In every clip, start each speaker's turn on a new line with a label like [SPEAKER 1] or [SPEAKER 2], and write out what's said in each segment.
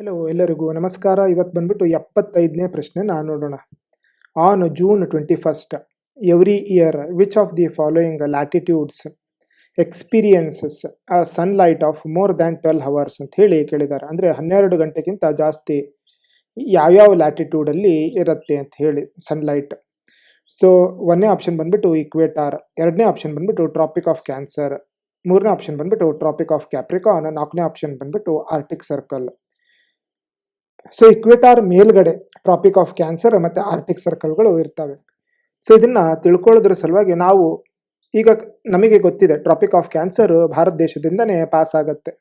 [SPEAKER 1] Hello ಎಲ್ಲರಿಗೂ ನಮಸ್ಕಾರ. ಇವತ್ತು ಬಂದ್ಬಿಟ್ಟು ಎಪ್ಪತ್ತೈದನೇ ಪ್ರಶ್ನೆ ನಾನು ನೋಡೋಣ. On June twenty first every year which of the following latitudes experiences ಆ sunlight of more than twelve hours ಅಂತ ಹೇಳಿ ಕೇಳಿದ್ದಾರೆ ಅಂದರೆ ಹನ್ನೆರಡು ಗಂಟೆಗಿಂತ ಜಾಸ್ತಿ ಯಾವ್ಯಾವ ಲ್ಯಾಟಿಟ್ಯೂಡಲ್ಲಿ ಇರುತ್ತೆ ಅಂತ ಹೇಳಿ ಸನ್ಲೈಟ್ ಸೊ ಒಂದನೇ ಆಪ್ಷನ್ ಬಂದ್ಬಿಟ್ಟು ಇಕ್ವೇಟಾರ್ ಎರಡನೇ ಆಪ್ಷನ್ ಬಂದ್ಬಿಟ್ಟು ಟ್ರಾಪಿಕ್ ಆಫ್ ಕ್ಯಾನ್ಸರ್ ಮೂರನೇ ಆಪ್ಷನ್ ಬಂದ್ಬಿಟ್ಟು ಟ್ರಾಪಿಕ್ ಆಫ್ ಕ್ಯಾಪ್ರಿಕಾನ್ ನಾಲ್ಕನೇ ಆಪ್ಷನ್ ಬಂದ್ಬಿಟ್ಟು ಆರ್ಟಿಕ್ ಸರ್ಕಲ್ ಸೊ ಇಕ್ವೇಟಾರ್ ಮೇಲ್ಗಡೆ ಟ್ರಾಪಿಕ್ ಆಫ್ ಕ್ಯಾನ್ಸರ್ ಮತ್ತು ಆರ್ಟಿಕ್ ಸರ್ಕಲ್ಗಳು ಇರ್ತವೆ. ಸೊ ಇದನ್ನ ತಿಳ್ಕೊಳ್ಳೋದ್ರ ಸಲುವಾಗಿ ನಾವು ಈಗ ನಮಗೆ ಗೊತ್ತಿದೆ ಟ್ರಾಪಿಕ್ ಆಫ್ ಕ್ಯಾನ್ಸರ್ ಭಾರತ ದೇಶದಿಂದನೇ ಪಾಸ್ ಆಗುತ್ತೆ.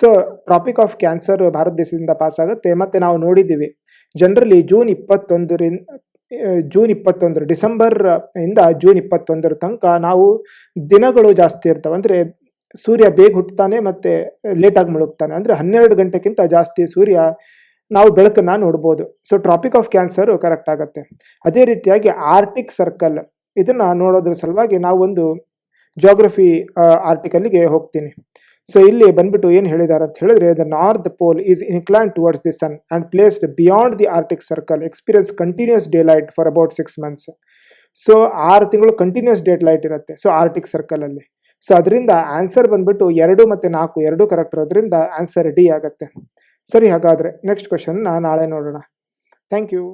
[SPEAKER 1] So Tropic of Cancer Bharat ದೇಶದಿಂದ ಪಾಸ್ ಆಗುತ್ತೆ ಮತ್ತು ನಾವು ನೋಡಿದ್ದೀವಿ. ಜನರಲಿ ಜೂನ್ ಇಪ್ಪತ್ತೊಂದರಿಂದ ಜೂನ್ ಇಪ್ಪತ್ತೊಂದರ ಡಿಸೆಂಬರ್ ಇಂದ ಜೂನ್ ಇಪ್ಪತ್ತೊಂದರ ತನಕ ನಾವು ದಿನಗಳು ಜಾಸ್ತಿ ಇರ್ತವೆ. ಅಂದರೆ ಸೂರ್ಯ ಬೇಗ ಹುಟ್ಟುತ್ತಾನೆ ಮತ್ತು ಲೇಟಾಗಿ ಮುಳುಗ್ತಾನೆ. ಅಂದರೆ ಹನ್ನೆರಡು ಗಂಟೆಗಿಂತ ಜಾಸ್ತಿ ಸೂರ್ಯ ನಾವು ಬೆಳಕನ್ನ ನೋಡ್ಬೋದು. So Tropic of Cancer correct ಆಗುತ್ತೆ. ಅದೇ ರೀತಿಯಾಗಿ ಆರ್ಟಿಕ್ ಸರ್ಕಲ್ ಇದನ್ನ ನೋಡೋದ್ರ ಸಲುವಾಗಿ ನಾವು ಒಂದು ಜಾಗ್ರಫಿ ಆರ್ಟಿಕಲ್ಗೆ ಹೋಗ್ತೀನಿ. ಸೊ ಇಲ್ಲಿ ಬಂದ್ಬಿಟ್ಟು ಏನು ಹೇಳಿದ್ದಾರೆ ಅಂತ ಹೇಳಿದ್ರೆ the North Pole is incline towards the sun and placed beyond the Arctic Circle experience continuous daylight for about six months so ಆರು ತಿಂಗಳು ಕಂಟಿನ್ಯೂಸ್ ಡೇಟ್ ಲೈಟ್ ಇರುತ್ತೆ ಸೊ ಆರ್ಟಿಕ್ ಸರ್ಕಲ್ ಅಲ್ಲಿ. ಸೊ ಅದರಿಂದ ಆನ್ಸರ್ ಬಂದ್ಬಿಟ್ಟು ಎರಡು ಮತ್ತೆ ನಾಲ್ಕು, ಎರಡು ಕರೆಕ್ಟ್ ಇರೋದ್ರಿಂದ ಆನ್ಸರ್ ಡಿ ಆಗುತ್ತೆ. ಸರಿ ಹಾಗಾದರೆ ನೆಕ್ಸ್ಟ್ ಕ್ವಶನ್ ನಾಳೆ ನೋಡೋಣ. Thank you